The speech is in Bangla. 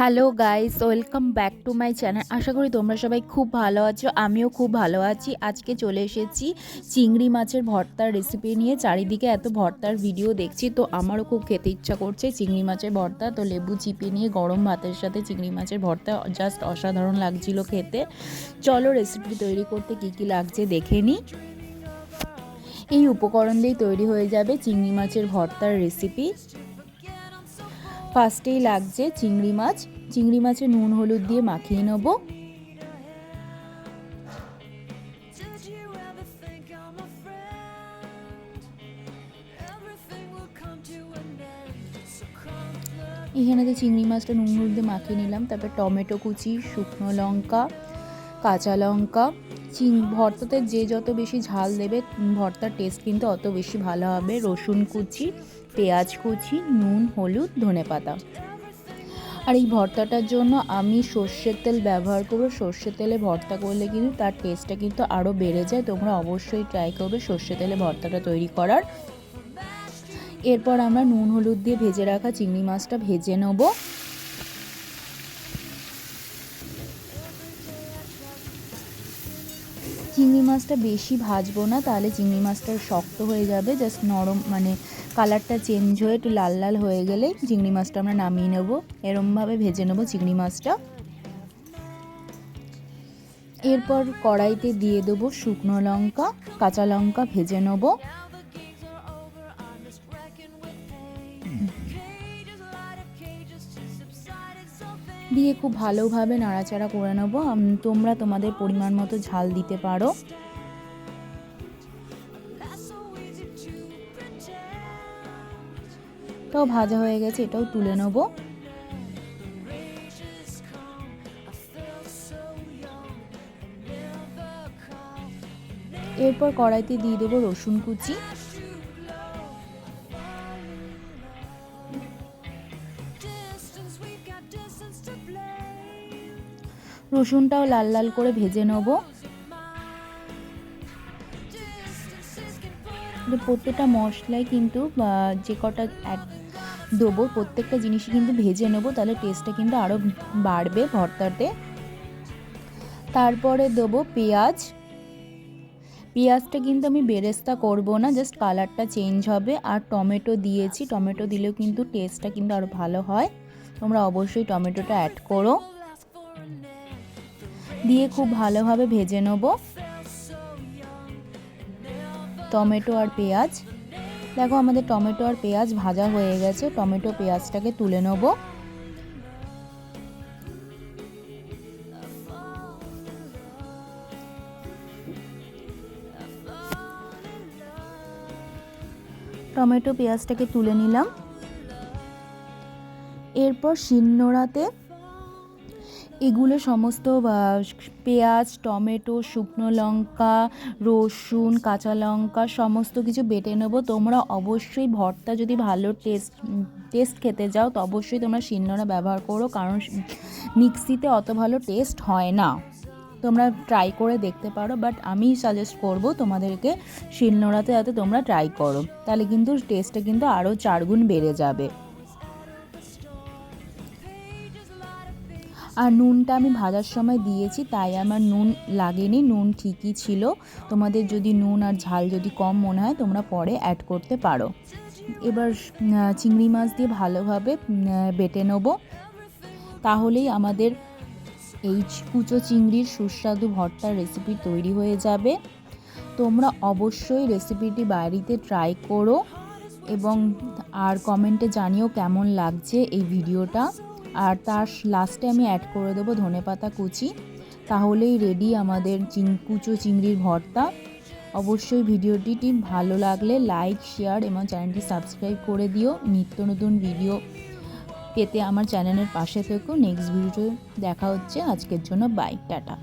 Hello guys welcome back to my channel আশা করি তোমরা সবাই খুব ভালো আছো, আমিও খুব ভালো আছি। আজকে চলে এসেছি চিংড়ি মাছের ভর্তার রেসিপি নিয়ে। চারিদিকে এত ভর্তার ভিডিও দেখছি, তো আমারও খুব খেতে ইচ্ছা করছে চিংড়ি মাছের ভর্তা। তো লেবু চিপে নিয়ে গরম ভাতের সাথে চিংড়ি মাছের ভর্তা জাস্ট অসাধারণ লাগছিল খেতে। চলো রেসিপি তৈরি করতে কি কি লাগছে দেখে নিই এই উপকরণ দিয়েই তৈরি হয়ে যাবে চিংড়ি মাছের ভর্তার রেসিপি ফার্স্টেই লাগছে চিংড়ি মাছ। চিংড়ি মাছে নুন, হলুদ দিয়ে মাখিয়ে নেব। এখানে এখানেতে চিংড়ি মাছটা নুন, হলুদ দিয়ে মাখিয়ে নিলাম, তারপর টমেটো কুচি, শুকনো লঙ্কা, কাঁচা লঙ্কা চিং ভর্তাতে যে যত বেশি ঝাল দেবে ভর্তার টেস্ট কিন্তু অত বেশি ভালো হবে। রসুন কুচি, পেঁয়াজ কুচি, নুন, হলুদ, ধনে পাতা। আর এই ভর্তাটার জন্য আমি সর্ষের তেল ব্যবহার করব। সর্ষের তেলে ভর্তা করলে কিন্তু তার টেস্টটা কিন্তু আরও বেড়ে যায়। তোমরা অবশ্যই ট্রাই করবে সর্ষের তেলে ভর্তাটা তৈরি করার। এরপর আমরা নুন, হলুদ দিয়ে ভেজে রাখা চিংড়ি মাছটা ভেজে নেব। চিংড়ি মাছটা বেশি ভাজবো না, তাহলে চিংড়ি মাছটা শক্ত হয়ে যাবে জাস্ট নরম মানে কালারটা চেঞ্জ হয়ে একটু লাল লাল হয়ে গেলে চিংড়ি মাছটা আমরা নামিয়ে নেব। এরমভাবে ভেজে নেব চিংড়ি মাছটা। এরপর কড়াইতে দিয়ে দেবো শুকনো লঙ্কা, কাঁচা লঙ্কা ভেজে নেব। দিয়ে খুব ভালোভাবে নাড়াচাড়া করে নেব তোমরা তোমাদের পরিমাণ মতো ঝাল দিতে পারো. এটাও ভাজা হয়ে গেছে, এটাও তুলে নেব. এরপর কড়াইতে দিয়ে দেবো রসুন কুচি রসুনটাও লাল লাল করে ভেজে নেব। প্রত্যেকটা মশলাই কিন্তু যে কটা দেবো, প্রত্যেকটা জিনিসই কিন্তু ভেজে নেব, তাহলে টেস্টটা কিন্তু আরও বাড়বে ভর্তাতে। তারপরে দেবো পেঁয়াজ। পেঁয়াজটা কিন্তু আমি বেরেস্তা করব না জাস্ট কালারটা চেঞ্জ হবে। আর টমেটো দিয়েছি, টমেটো দিলেও কিন্তু টেস্টটা কিন্তু আরও ভালো হয়। তোমরা অবশ্যই টমেটোটা অ্যাড করো। দিয়ে খুব ভালোভাবে ভেজে নেব। টমেটো আর পেঁয়াজ। দেখো আমাদের টমেটো আর পেঁয়াজ ভাজা হয়ে গেছে। টমেটো পেঁয়াজটাকে তুলে নেব। টমেটো পেঁয়াজটাকে তুলে নিলাম। এরপর শিলনোড়াতে এগুলো সমস্ত পেঁয়াজ, টমেটো, শুকনো লঙ্কা, রসুন, কাঁচা লঙ্কা সমস্ত কিছু বেটে নেব। তোমরা অবশ্যই ভর্তা যদি ভালো টেস্ট টেস্ট খেতে যাও, তো অবশ্যই তোমরা শিলনোড়া ব্যবহার করো, কারণ মিক্সিতে অত ভালো টেস্ট হয় না। তোমরা ট্রাই করে দেখতে পারো, বাট আমি সাজেস্ট করব তোমাদেরকে শিলনোড়াতে যাতে তোমরা ট্রাই করো। তাহলে কিন্তু টেস্টটা কিন্তু আরও চারগুণ বেড়ে যাবে। আর নুনটা আমি ভাজার সময় দিয়েছি, তাই আমার নুন লাগেনি, নুন ঠিকই ছিল। তোমাদের যদি নুন আর ঝাল যদি কম মনে হয়, তোমরা পরে অ্যাড করতে পারো। এবার চিংড়ি মাছ দিয়ে ভালোভাবে বেটে নেব। তাহলেই আমাদের এই কুচো চিংড়ির সুস্বাদু ভর্তার রেসিপি তৈরি হয়ে যাবে। তোমরা অবশ্যই রেসিপিটি বাড়িতে ট্রাই করো এবং আর কমেন্টে জানিও কেমন লাগছে এই ভিডিওটা আর তার লাস্টে আমি অ্যাড করে দেবো ধনে পাতা কুচি। তাহলেই রেডি আমাদের চিং, কুচো চিংড়ির ভর্তা। অবশ্যই ভিডিওটি ভালো লাগলে লাইক শেয়ার এবং চ্যানেলটি সাবস্ক্রাইব করে দিও। নিত্য নতুন ভিডিও পেতে আমার চ্যানেলের পাশে থেকেও নেক্সট ভিডিও দেখা হচ্ছে। আজকের জন্য বাই টাটা।